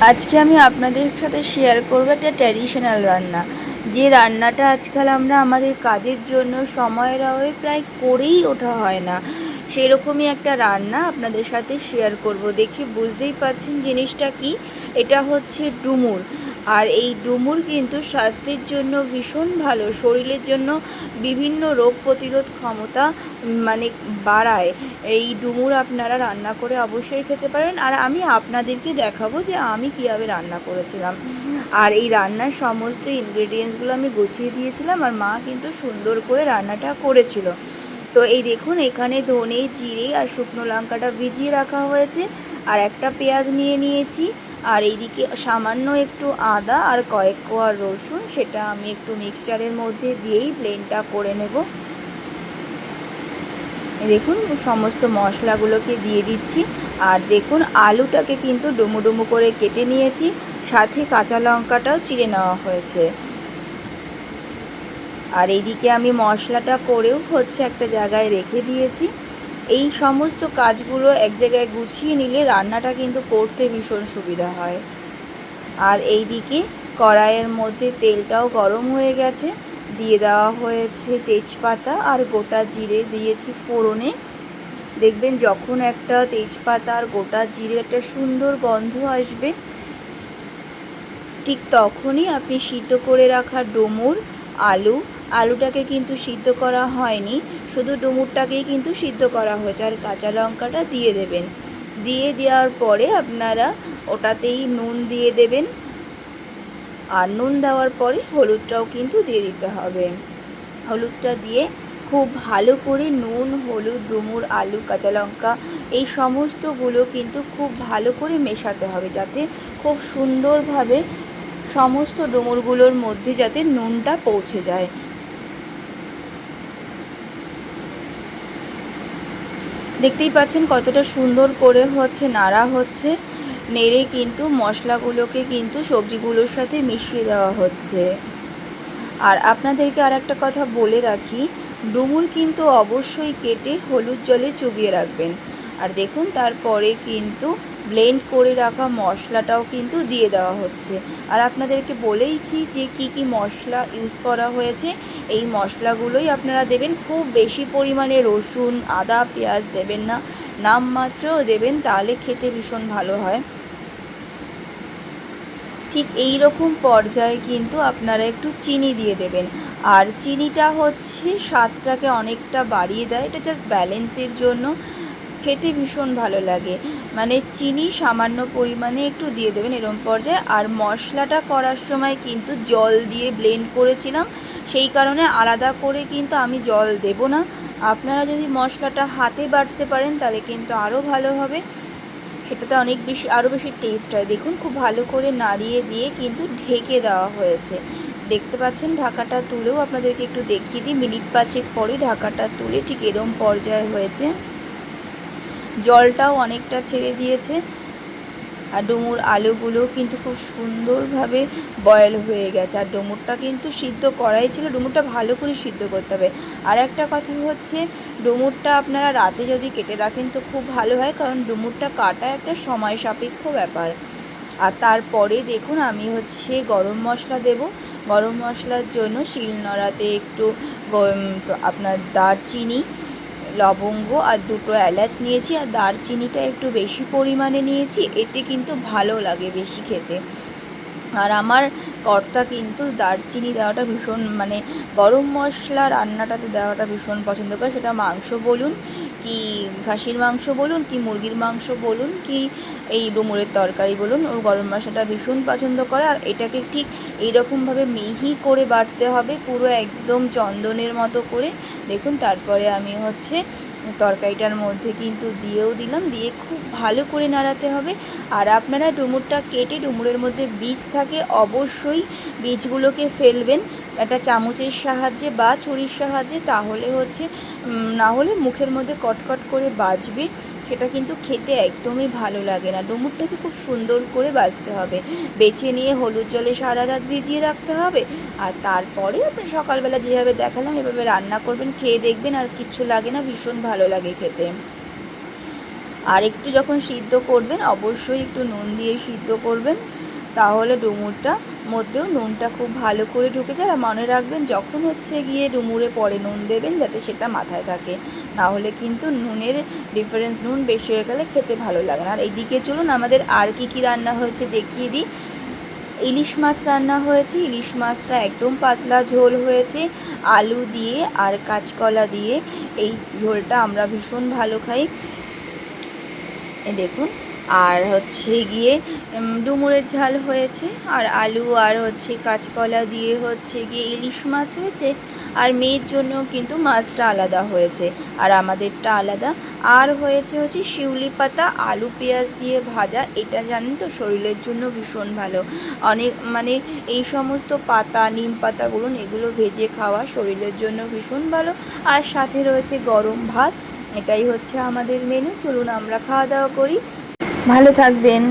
আজকে আমি আপনাদের সাথে শেয়ার করব একটা ট্র্যাডিশনাল রান্না। যে রান্নাটা আজকাল আমরা আমাদের কাজের জন্য, সময়ের অভাবে প্রায় করেই ওঠা হয় না। সেরকমই একটা রান্না আপনাদের সাথে শেয়ার করব। দেখে বুঝতেই পাচ্ছেন জিনিসটা কি? এটা হচ্ছে ডুমুর। আর এই ডুমুর কিন্তু স্বাস্থ্যের জন্য ভীষণ ভালো, শরীরের জন্য বিভিন্ন রোগ প্রতিরোধ ক্ষমতা মানে বাড়ায়। এই ডুমুর আপনারা রান্না করে অবশ্যই খেতে পারেন। আর আমি আপনাদেরকে দেখাবো যে আমি কীভাবে রান্না করেছিলাম। আর এই রান্নার সমস্ত ইনগ্রেডিয়েন্টসগুলো আমি গুছিয়ে দিয়েছিলাম আর মা কিন্তু সুন্দর করে রান্নাটা করেছিল। তো এই দেখুন, এখানে ধনে, জিরে আর শুকনো লঙ্কাটা ভিজিয়ে রাখা হয়েছে। আর একটা পেঁয়াজ নিয়ে নিয়েছি। আর এইদিকে সামান্য একটু আদা আর কয়েক কোয়া রসুন, সেটা আমি একটু মিক্সচারের মধ্যে দিয়েই প্লেনটা করে নেব। দেখুন, সমস্ত মশলাগুলোকে দিয়ে দিচ্ছি। আর দেখুন, আলুটাকে কিন্তু ডুমু ডুমু করে কেটে নিয়েছি, সাথে কাঁচা লঙ্কাটাও চিড়ে নেওয়া হয়েছে। আর এইদিকে আমি মশলাটা করেও হচ্ছে একটা জায়গায় রেখে দিয়েছি। এই সমস্ত কাজগুলো এক জায়গায় গুছিয়ে নিলে রান্নাটা কিন্তু করতে ভীষণ সুবিধা হয়। আর এই দিকে কড়াইয়ের মধ্যে তেলটাও গরম হয়ে গেছে। দিয়ে দেওয়া হয়েছে তেজপাতা আর গোটা জিরে দিয়েছি ফোড়নে। দেখবেন যখন একটা তেজপাতা আর গোটা জিরে একটা সুন্দর গন্ধ আসবে, ঠিক তখনই আপনি সিদ্ধ করে রাখা ডুমুর, আলু আলুটাকে কিন্তু সিদ্ধ করা হয়নি, শুধু ডুমুরটাকেই কিন্তু সিদ্ধ করা হয়েছে, আর কাঁচা লঙ্কাটা দিয়ে দেবেন। দিয়ে দেওয়ার পরে আপনারা ওটাতেই নুন দিয়ে দেবেন, আর নুন দেওয়ার পরে হলুদটাও কিন্তু দিয়ে দিতে হবে। হলুদটা দিয়ে খুব ভালো করে নুন, হলুদ, ডুমুর, আলু, কাঁচা লঙ্কা, এই সমস্তগুলো কিন্তু খুব ভালো করে মেশাতে হবে, যাতে খুব সুন্দরভাবে সমস্ত ডুমুরগুলোর মধ্যে যাতে নুনটা পৌঁছে যায়। দেখতেই পাচ্ছেন কতটা সুন্দর করে হচ্ছে নাড়া হচ্ছে। নেড়ে কিন্তু মশলাগুলোকে কিন্তু সবজিগুলোর সাথে মিশিয়ে দেওয়া হচ্ছে। আর আপনাদেরকে আর একটা কথা বলে রাখি, ডুমুর কিন্তু অবশ্যই কেটে হলুদ জলে চুবিয়ে রাখবেন। আর দেখুন, তারপরে কিন্তু ব্লেন্ড করে রাখা মশলাটাও কিন্তু দিয়ে দেওয়া হচ্ছে। আর আপনাদেরকে বলেইছি যে কি কি মশলা ইউজ করা হয়েছে, এই মশলাগুলোই আপনারা দেবেন। খুব বেশি পরিমাণে রসুন, আদা, পেঁয়াজ দেবেন না নামমাত্র দেবেন, তাহলে খেতে ভীষণ ভালো হয়। ঠিক এই রকম পর্যায়ে কিন্তু আপনারা একটু চিনি দিয়ে দেবেন। আর চিনিটা হচ্ছে স্বাদটাকে অনেকটা বাড়িয়ে দেয়, এটা জাস্ট ব্যালেন্সের জন্য। খেতে ভীষণ ভালো লাগে। মানে চিনি সামান্য পরিমাণে একটু দিয়ে দেবেন এরকম পর্যায়ে। আর মশলাটা করার সময় কিন্তু জল দিয়ে ব্লেন্ড করেছিলাম। সেই কারণে আলাদা করে কিন্তু আমি জল দেব না। আপনারা যদি মশলাটা হাতে বাটতে পারেন, তাহলে কিন্তু আরও ভালো হবে। সেটাতে অনেক বেশি আরও বেশি টেস্ট হয়। দেখুন, খুব ভালো করে নাড়িয়ে দিয়ে কিন্তু ঢেকে দেওয়া হয়েছে। দেখতে পাচ্ছেন, ঢাকাটা তুলেও আপনাদেরকে একটু দেখিয়ে দিই। মিনিট পাঁচেক পরে ঢাকাটা তুলে ঠিক এরম পর্যায়ে হয়েছে। জলটাও অনেকটা ছেড়ে দিয়েছে। আর ডুমুর আলুগুলো কিন্তু খুব সুন্দরভাবে বয়েল হয়ে গেছে। আর ডুমুরটা কিন্তু সিদ্ধ করাই ছিল, ডুমুরটা ভালো করে সিদ্ধ করতে হবে। আর একটা কথা হচ্ছে, ডুমুরটা আপনারা রাতে যদি কেটে রাখেন তো খুব ভালো হয়, কারণ ডুমুরটা কাটা একটা সময় সাপেক্ষ ব্যাপার। আর তারপরে দেখুন, আমি হচ্ছে গরম মশলা দেব। গরম মশলার জন্য শিলনোড়াতে একটু আপনার দারচিনি লবঙ্গ আর দুটো এলাচ নিয়েছি আর দারচিনিটা একটু বেশি পরিমাণে নিয়েছি। এতে কিন্তু ভালো লাগে বেশি খেতে। আর আমার কর্তা কিন্তু দারচিনি দেওয়াটা ভীষণ মানে গরম মশলা রান্নাটাতে দেওয়াটা ভীষণ পছন্দ করে। সেটা মাংস বলুন কি খাসির মাংস বলুন কি মুরগির মাংস বলুন কি এই ডুমুরের তরকারি বলুন, ওর গরম মশলাটা ভীষণ পছন্দ করে। আর এটাকে ঠিক এইরকমভাবে মিহি করে বাটতে হবে, পুরো একদম চন্দনের মতো করে। দেখুন, তারপরে আমি হচ্ছে তরকারিটার মধ্যে কিন্তু দিয়েও দিলাম, দিয়ে খুব ভালো করে নাড়াতে হবে। আর আপনারা ডুমুরটা কেটে ডুমুরের মধ্যে বীজ থাকে, অবশ্যই বীজগুলোকে ফেলবেন। একটা চামচের সাহায্যে বা ছুরির সাহায্যে, তাহলে হচ্ছে না হলে মুখের মধ্যে কটকট করে বাজবে। সেটা কিন্তু খেতে একদমই ভালো লাগে না। ডুমুরটাকে খুব সুন্দর করে বাজতে হবে। বেছে নিয়ে হলুদ জলে সারা রাত ভিজিয়ে রাখতে হবে। আর তারপরে আপনি সকালবেলা যেভাবে দেখালাম, এভাবে রান্না করবেন, খেয়ে দেখবেন আর কিচ্ছু লাগে না, ভীষণ ভালো লাগে খেতে। আর একটু যখন সিদ্ধ করবেন, অবশ্যই একটু নুন দিয়ে সিদ্ধ করবেন। তাহলে ডুমুরটা মধ্যেও নুনটা খুব ভালো করে ঢুকে যায়। আর মনে রাখবেন, যখন হচ্ছে গিয়ে ডুমুরে পরে নুন দেবেন, যাতে সেটা মাথায় থাকে। না হলে কিন্তু নুনের ডিফারেন্স নুন বেশি হয়ে গেলে খেতে ভালো লাগে না। আর এইদিকে চলুন, আমাদের আর কি কি রান্না হয়েছে দেখিয়ে দিই। ইলিশ মাছ রান্না হয়েছে। ইলিশ মাছটা একদম পাতলা ঝোল হয়েছে। আলু দিয়ে আর কাঁচকলা দিয়ে এই ঝোলটা আমরা ভীষণ ভালো খাই। দেখুন, আর হচ্ছে গিয়ে ডুমুরের ঝাল হয়েছে। আর আলু আর হচ্ছে কাঁচকলা দিয়ে হচ্ছে গিয়ে ইলিশ মাছ হয়েছে। আর মেয়ের জন্য কিন্তু মাছটা আলাদা হয়েছে। আর আমাদেরটা আলাদা। আর হয়েছে হচ্ছে শিউলি পাতা, আলু পেঁয়াজ দিয়ে ভাজা। এটা জানেন তো? শরীরের জন্য ভীষণ ভালো। অনেক মানে এই সমস্ত পাতা, নিম পাতা বলুন এগুলো ভেজে খাওয়া শরীরের জন্য ভীষণ ভালো। আর সাথে রয়েছে গরম ভাত। এটাই হচ্ছে আমাদের মেনু চলুন আমরা খাওয়া দাওয়া করি। ভালো থাকবেন।